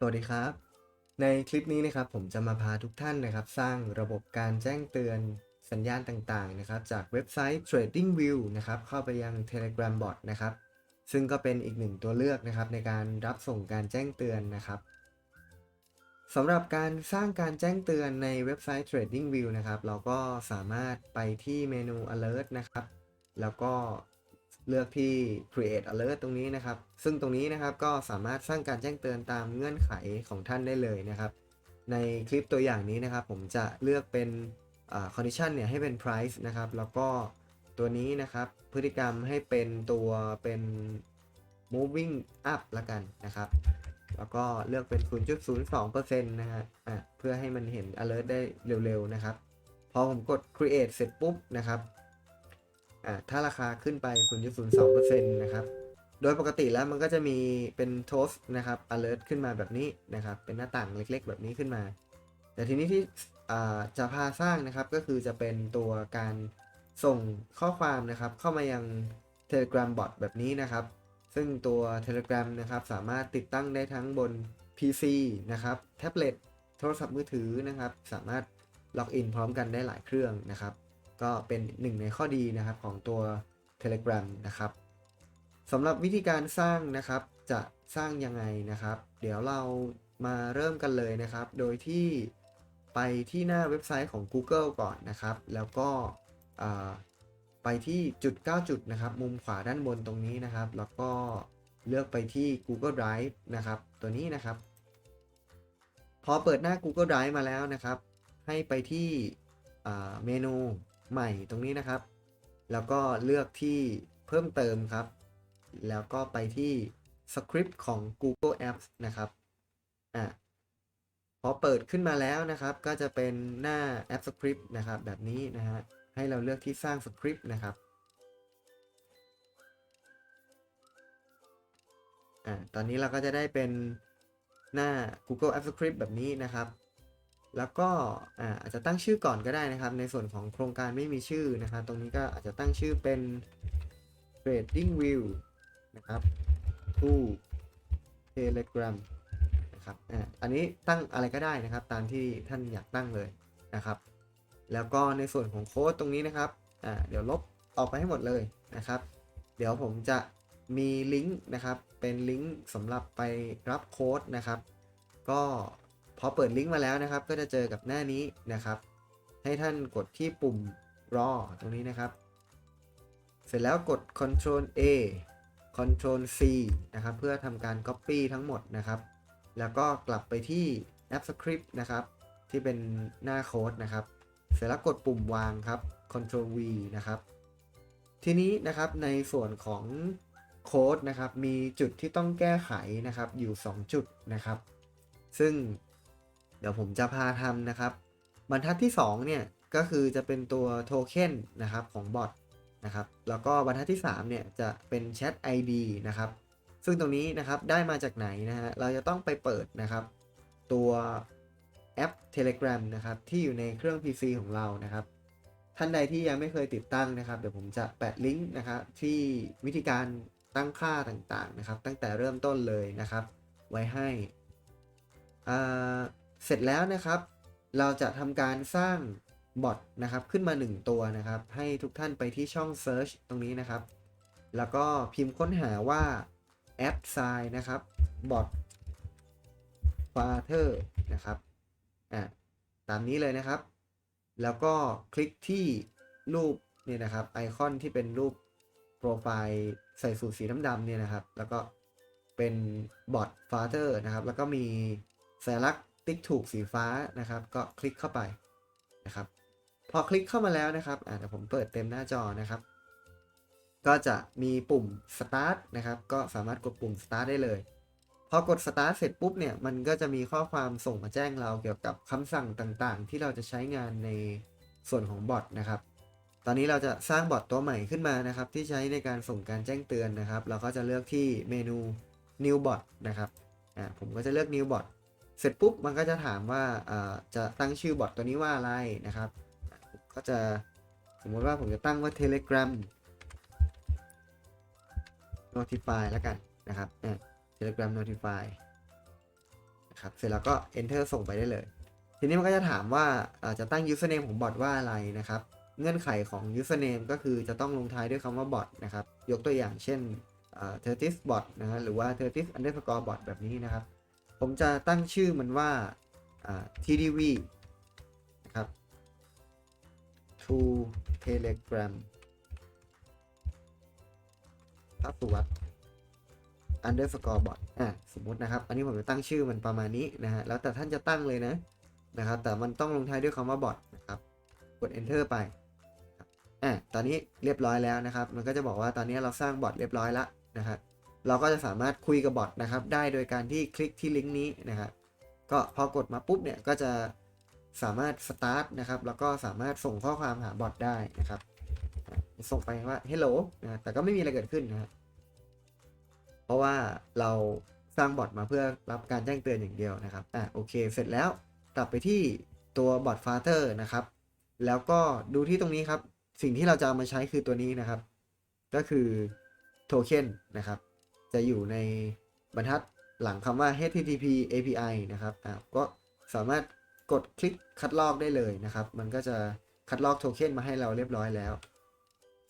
สวัสดีครับ ในคลิปนี้นะครับผมจะมาพาทุกท่านนะครับ สร้างระบบการแจ้งเตือนสัญญาณต่างๆนะครับ จากเว็บไซต์ TradingView นะครับเข้าไปยัง Telegram Bot นะครับ ซึ่งก็เป็นอีกหนึ่งตัวเลือกนะครับในการรับส่งการแจ้งเตือนนะครับสำหรับการสร้างการแจ้งเตือนในเว็บไซต์ TradingView นะครับ เราก็สามารถไปที่เมนู alert นะครับ แล้วก็ เลือกที่ create alert ตรงนี้นะครับ ซึ่งตรงนี้นะครับก็สามารถสร้างการแจ้งเตือนตามเงื่อนไขของท่านได้เลยนะครับ ในคลิปตัวอย่างนี้นะครับ ผมจะเลือกเป็น condition เนี่ยให้เป็น price นะครับ แล้วก็ตัวนี้นะครับพฤติกรรมให้เป็นตัวเป็น moving up ละกันนะครับ แล้วก็เลือกเป็น 0.02%นะฮะอะเพื่อให้มันเห็น alert ได้เร็วๆนะครับ พอผมกด create เสร็จปุ๊บนะครับ อ่าถ้าราคาขึ้นไป 0.02%นะครับ โดยปกติแล้วมันก็จะมีเป็นโทสนะครับ alert ขึ้นมาแบบนี้นะครับ เป็นหน้าต่างเล็กๆ แบบนี้ขึ้นมา แต่ทีนี้ที่จะพาสร้างนะครับก็คือจะเป็นตัวการส่งข้อความนะครับ เข้ามายัง Telegram bot แบบนี้นะครับ ซึ่งตัว Telegram นะครับสามารถติดตั้งได้ทั้งบน PC นะครับแท็บเล็ตโทรศัพท์มือถือนะครับ สามารถล็อกอินพร้อมกันได้หลายเครื่องนะครับ ก็เป็นหนึ่งในข้อดีนะครับของตัว Telegram นะครับสำหรับวิธีการสร้างนะครับจะสร้างยังไงนะครับ เดี๋ยวเรามาเริ่มกันเลยนะครับ โดยที่ไปที่หน้าเว็บไซต์ของ Google ก่อนนะครับ แล้วก็ไปที่จุด 9 จุดนะครับ มุมขวาด้านบนตรงนี้นะครับ แล้วก็เลือกไปที่ Google Drive นะครับ ตัวนี้นะครับ พอเปิดหน้า Google Drive มาแล้วนะครับ ให้ไปที่เมนู ใหม่ตรงนี้นะครับ แล้วก็เลือกที่เพิ่มเติมครับ แล้วก็ไปที่สคริปต์ของ Google Apps นะครับอะพอเปิดขึ้นมาแล้วนะครับ ก็จะเป็นหน้าแอปสคริปต์นะครับ แบบนี้นะฮะให้เราเลือกที่สร้างสคริปต์นะครับอะตอนนี้เราก็จะได้เป็นหน้า Google Apps Script แบบนี้นะครับ แล้วก็อาจจะตั้งชื่อก่อนก็ได้นะครับ ในส่วนของโครงการไม่มีชื่อนะครับ ตรงนี้ก็อาจจะตั้งชื่อเป็น Trading View นะครับ to Telegram นะครับอันนี้ตั้งอะไรก็ได้นะครับ ตามที่ท่านอยากตั้งเลยนะครับ แล้วก็ในส่วนของโค้ดตรงนี้นะครับเดี๋ยวลบออกไปให้หมดเลยนะครับ เดี๋ยวผมจะมีลิงก์นะครับ เป็นลิงก์สำหรับไปรับโค้ดนะครับ ก็ พอเปิดลิงก์มาแล้วนะครับ ก็จะเจอกับหน้านี้นะครับ ให้ท่านกดที่ปุ่มรอตรงนี้นะครับ เสร็จแล้วกด Ctrl A Ctrl C นะครับ เพื่อทำการ Copy ทั้งหมดนะครับ แล้วก็กลับไปที่ App Script นะครับ ที่เป็นหน้าโค้ดนะครับ เสร็จแล้วกดปุ่มวางครับ Ctrl V นะครับ ทีนี้นะครับในส่วนของโค้ดนะครับ มีจุดที่ต้องแก้ไขนะครับ อยู่ 2 จุดนะครับ ซึ่ง เดี๋ยวผมจะพาทำนะครับ บรรทัดที่ 2 เนี่ย ก็คือจะเป็นตัวโทเค็นนะครับของบอทนะครับ แล้วก็บรรทัดที่ 3 เนี่ย จะเป็นแชท ID นะครับ ซึ่งตรงนี้นะครับได้มาจากไหนนะฮะ เราจะต้องไปเปิดนะครับ ตัวแอป Telegram นะครับ ที่อยู่ในเครื่อง PC ของเรานะครับ ท่านใดที่ยังไม่เคยติดตั้งนะครับ เดี๋ยวผมจะแปะลิงก์นะครับที่วิธีการตั้งค่าต่างๆนะครับ ตั้งแต่เริ่มต้นเลยนะครับ ไว้ให้อ่า เสร็จแล้วนะครับ เราจะทำการสร้างบอทนะครับขึ้นมา 1 ตัวนะครับ ให้ทุกท่านไปที่ช่อง Search ตรงนี้นะครับ แล้วก็พิมพ์ค้นหาว่าแอป sign นะครับ bot father นะครับอะตามนี้เลยนะครับ แล้วก็คลิกที่รูปเนี่ยนะครับ ไอคอนที่เป็นรูปโปรไฟล์ใส่สูทสีดำๆเนี่ยนะครับ แล้วก็เป็นบอท father นะครับ แล้วก็มีสัญลักษณ์ ติ๊กถูกสีฟ้านะครับ ก็คลิกเข้าไปนะครับ พอคลิกเข้ามาแล้วนะครับอ่าเดี๋ยวผมเปิดเต็มหน้าจอนะครับ ก็จะมีปุ่ม start นะครับ ก็สามารถกดปุ่ม start ได้เลยพอกด start เสร็จปุ๊บเนี่ยมันก็จะมีข้อความส่งมาแจ้งเราเกี่ยวกับคำสั่งต่างๆ ที่เราจะใช้งานในส่วนของบอทนะครับ ตอนนี้เราจะสร้างบอทตัวใหม่ขึ้นมานะครับ ที่ใช้ในการส่งการแจ้งเตือนนะครับ เราก็จะเลือกที่เมนู new bot นะครับอ่าผมก็จะเลือก new bot เสร็จปุ๊บมันก็จะถามว่าจะตั้งชื่อบอทตัวนี้ว่าอะไรนะครับ ก็จะสมมติว่าผมจะตั้งว่า Telegram Notify แล้วกันนะครับอ่า Telegram Notify นะครับ เสร็จแล้วก็ enter ส่งไปได้เลย ทีนี้มันก็จะถามว่าจะตั้ง username ของบอทว่าอะไรนะครับ เงื่อนไขของ username ก็คือจะต้องลงท้ายด้วยคำว่า bot นะครับ ยกตัวอย่างเช่นเทอร์ติสบอทนะฮะหรือว่า t e r t i s underscore bot แบบนี้นะครับ ผมจะตั้งชื่อมันว่า tdv นะครับ to telegram พัสวัต underscore bot อะสมมตินะครับ อันนี้ผมจะตั้งชื่อมันประมาณนี้นะฮะ แล้วแต่ท่านจะตั้งเลยนะ นะครับ แต่มันต้องลงท้ายด้วยคำว่า bot นะครับ กด enter ไปอะตอนนี้เรียบร้อยแล้วนะครับ มันก็จะบอกว่าตอนนี้เราสร้างบอทเรียบร้อยแล้วนะครับ เราก็จะสามารถคุยกับบอทนะครับ ได้โดยการที่คลิกที่ลิงก์นี้นะครับก็พอกดมาปุ๊บเนี่ยก็จะสามารถ start นะครับ แล้วก็สามารถส่งข้อความหาบอทได้นะครับ ส่งไปว่า hello นะแต่ก็ไม่มีอะไรเกิดขึ้นนะเพราะว่าเราสร้างบอทมาเพื่อรับการแจ้งเตือนอย่างเดียวนะครับ อะโอเค เสร็จแล้วกลับไปที่ตัวบอทฟาเ t อร์นะครับ แล้วก็ดูที่ตรงนี้ครับ สิ่งที่เราจะเอามาใช้คือตัวนี้นะครับ ก็คือโทเค็นนะครับ จะอยู่ในบรรทัดหลังคำว่า http api นะครับอะก็สามารถกดคลิกคัดลอกได้เลยนะครับ มันก็จะคัดลอกโทเค็นมาให้เราเรียบร้อยแล้ว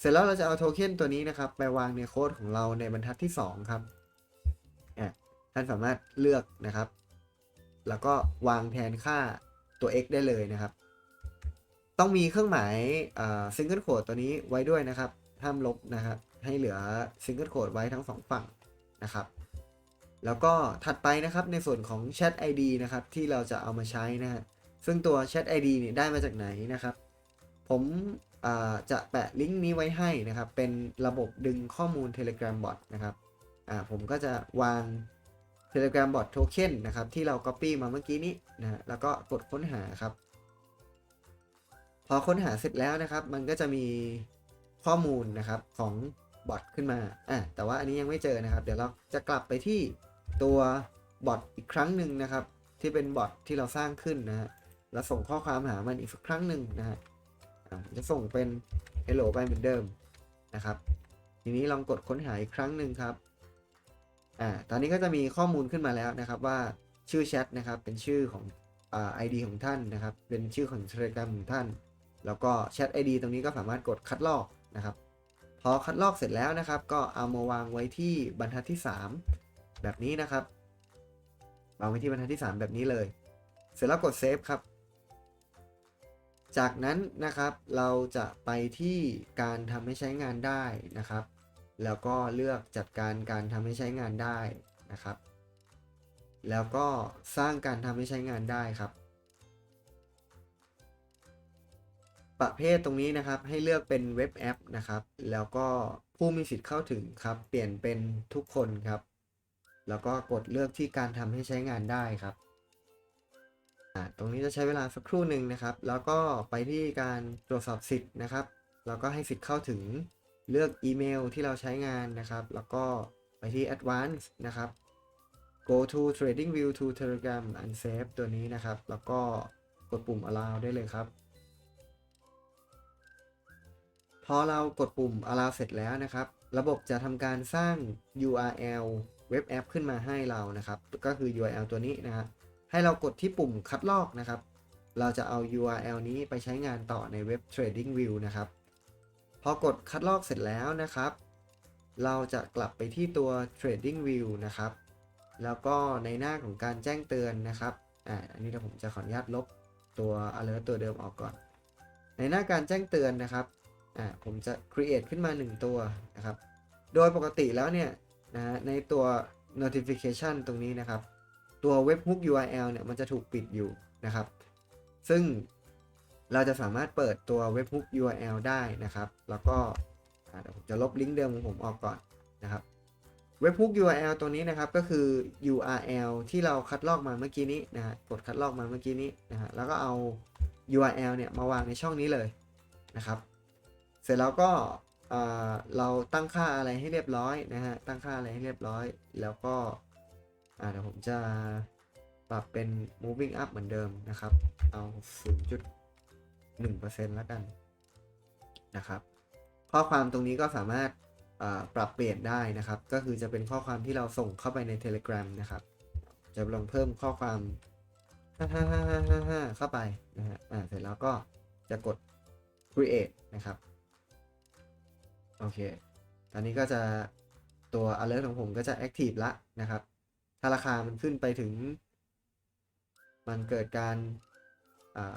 เสร็จแล้วเราจะเอาโทเค็นตัวนี้นะครับ ไปวางในโค้ดของเราในบรรทัดที่ 2 ครับอะท่านสามารถเลือกนะครับ แล้วก็วางแทนค่าตัว x ได้เลยนะครับ ต้องมีเครื่องหมายซิงเกิลโคดตัวนี้ไว้ด้วยนะครับ ห้ามลบนะครับ ให้เหลือซิงเกิลโคดไว้ทั้งสองฝั่ง นะครับ แล้วก็ถัดไปนะครับในส่วนของ Chat ID นะครับที่เราจะเอามาใช้นะฮะซึ่งตัว Chat ID เนี่ยได้มาจากไหนนะครับ ผมจะแปะลิงก์นี้ไว้ให้นะครับ เป็นระบบดึงข้อมูล Telegram Bot นะครับผมก็จะวาง Telegram Bot Token นะครับ ที่เรา Copy มาเมื่อกี้นี้นะฮะแล้วก็กดค้นหาครับ พอค้นหาเสร็จแล้วนะครับ มันก็จะมีข้อมูลนะครับของ บอทขึ้นมาอะแต่ว่าอันนี้ยังไม่เจอนะครับ เดี๋ยวเราจะกลับไปที่ตัวบอทอีกครั้งหนึ่งนะครับ ที่เป็นบอทที่เราสร้างขึ้นนะฮะแล้วส่งข้อความหามันอีกสักครั้งหนึ่งนะฮะจะส่งเป็น hello ไปเหมือนเดิมนะครับ ทีนี้ลองกดค้นหาอีกครั้งหนึ่งครับอ่าตอนนี้ก็จะมีข้อมูลขึ้นมาแล้วนะครับว่าชื่อแชทนะครับเป็นชื่อของอ่า ID ของท่านนะครับ เป็นชื่อของ Telegram ของท่าน แล้วก็แชท ID ตรงนี้ก็สามารถกดคัดลอกนะครับ พอคัดลอกเสร็จแล้วนะครับ ก็เอามาวางไว้ที่บรรทัดที่ 3 แบบนี้นะครับวางไว้ที่บรรทัดที่ 3 แบบนี้เลย เสร็จแล้วกดเซฟครับ จากนั้นนะครับเราจะไปที่การทำให้ใช้งานได้นะครับ แล้วก็เลือกจัดการการทำให้ใช้งานได้นะครับ แล้วก็สร้างการทำให้ใช้งานได้ครับ ประเภทตรงนี้นะครับ ให้เลือกเป็นเว็บแอปนะครับ แล้วก็ผู้มีสิทธิ์เข้าถึงครับ เปลี่ยนเป็นทุกคนครับ แล้วก็กดเลือกที่การทำให้ใช้งานได้ครับตรงนี้จะใช้เวลาสักครู่หนึ่งนะครับ แล้วก็ไปที่การตรวจสอบสิทธิ์นะครับ แล้วก็ให้สิทธิ์เข้าถึงเลือกอีเมลที่เราใช้งานนะครับ แล้วก็ไปที่ advanced นะครับ go to trading view to telegram unsave ตัวนี้นะครับ แล้วก็กดปุ่ม allow ได้เลยครับ พอเรากดปุ่ม allow เสร็จแล้วนะครับ ระบบจะทำการสร้าง URL เว็บแอปขึ้นมาให้เรานะครับ ก็คือ URL ตัวนี้นะครับให้เรากดที่ปุ่มคัดลอกนะครับ เราจะเอา URL นี้ไปใช้งานต่อในเว็บ Trading View นะครับ พอกดคัดลอกเสร็จแล้วนะครับ เราจะกลับไปที่ตัว Trading View นะครับ แล้วก็ในหน้าของการแจ้งเตือนนะครับ อ่า อันนี้เดี๋ยวผมจะขออนุญาตลบตัว alert ตัวเดิมออกก่อน ในหน้าการแจ้งเตือนนะครับ อ่าผมจะ create ขึ้นมา 1 ตัวนะครับ โดยปกติแล้วเนี่ยนะฮะในตัว notification ตรงนี้นะครับ ตัว webhook URL เนี่ยมันจะถูกปิดอยู่นะครับ ซึ่งเราจะสามารถเปิดตัว webhook URL ได้นะครับ แล้วก็เดี๋ยวผมจะลบลิงก์เดิมของผมออกก่อนนะครับ webhook URL ตัวนี้นะครับก็คือ URL ที่เราคัดลอกมาเมื่อกี้นี้นะฮะกดคัดลอกมาเมื่อกี้นี้นะฮะแล้วก็เอา URL เนี่ยมาวางในช่องนี้เลยนะครับ เสร็จแล้วก็เราตั้งค่าอะไรให้เรียบร้อยนะฮะ ตั้งค่าอะไรให้เรียบร้อย แล้วก็เดี๋ยวผมจะปรับเป็น moving up เหมือนเดิมนะครับ เอา 0.1%แล้วกันนะครับ ข้อความตรงนี้ก็สามารถปรับเปลี่ยนได้นะครับ ก็คือจะเป็นข้อความที่เราส่งเข้าไปใน Telegram นะครับ จะลองเพิ่มข้อความเข้าไปนะฮะ อ่า เสร็จแล้วก็จะกด create นะครับ โอเค ตอนนี้ก็จะตัว alert ของผมก็จะ active ละนะครับ ถ้าราคามันขึ้นไปถึง มันเกิดการอ่า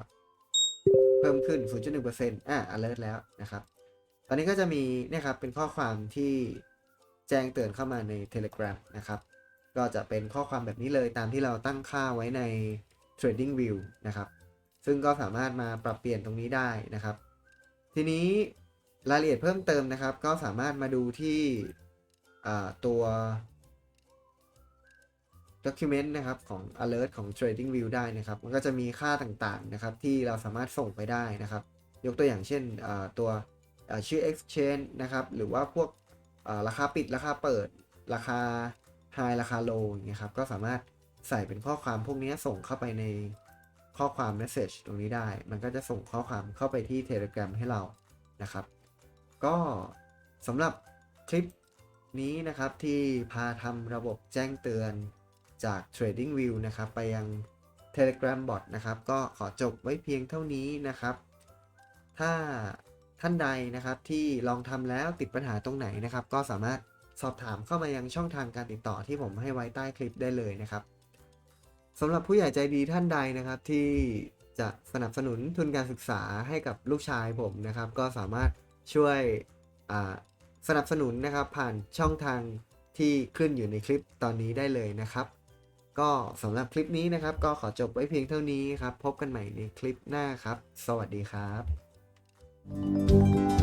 เพิ่มขึ้น 0.1%อ่า alert แล้วนะครับ ตอนนี้ก็จะมีเนี่ยครับ เป็นข้อความที่แจ้งเตือนเข้ามาใน Telegram นะครับ ก็จะเป็นข้อความแบบนี้เลยตามที่เราตั้งค่าไว้ใน Trading View นะครับ ซึ่งก็สามารถมาปรับเปลี่ยนตรงนี้ได้นะครับ ทีนี้ รายละเอียดเพิ่มเติมนะครับ ก็สามารถมาดูที่ตัว document นะครับของ alert ของ trading view ได้นะครับ มันก็จะมีค่าต่างๆนะครับ ที่เราสามารถส่งไปได้นะครับ ยกตัวอย่างเช่นตัวชื่อ exchange นะครับ หรือว่าพวกราคาปิดราคาเปิด ราคา high ราคา low อย่างเงี้ยครับ ก็สามารถใส่เป็นข้อความพวกนี้ส่งเข้าไปในข้อความ message ตรงนี้ได้ มันก็จะส่งข้อความเข้าไปที่ Telegram ให้เรานะครับ ก็สำหรับคลิปนี้นะครับที่พาทำระบบแจ้งเตือนจาก Trading View นะครับ ไปยัง Telegram Bot นะครับ ก็ขอจบไว้เพียงเท่านี้นะครับ ถ้าท่านใดนะครับที่ลองทำแล้วติดปัญหาตรงไหนนะครับ ก็สามารถสอบถามเข้ามายังช่องทางการติดต่อที่ผมให้ไว้ใต้คลิปได้เลยนะครับสำหรับผู้ใหญ่ใจดีท่านใดนะครับที่จะสนับสนุนทุนการศึกษาให้กับลูกชายผมนะครับ ก็สามารถ ช่วยอ่าสนับสนุนนะครับผ่านช่องทางที่ขึ้นอยู่ในคลิปตอนนี้ได้เลยนะครับ ก็สำหรับคลิปนี้นะครับ ก็ขอจบไว้เพียงเท่านี้ครับ พบกันใหม่ในคลิปหน้าครับ สวัสดีครับ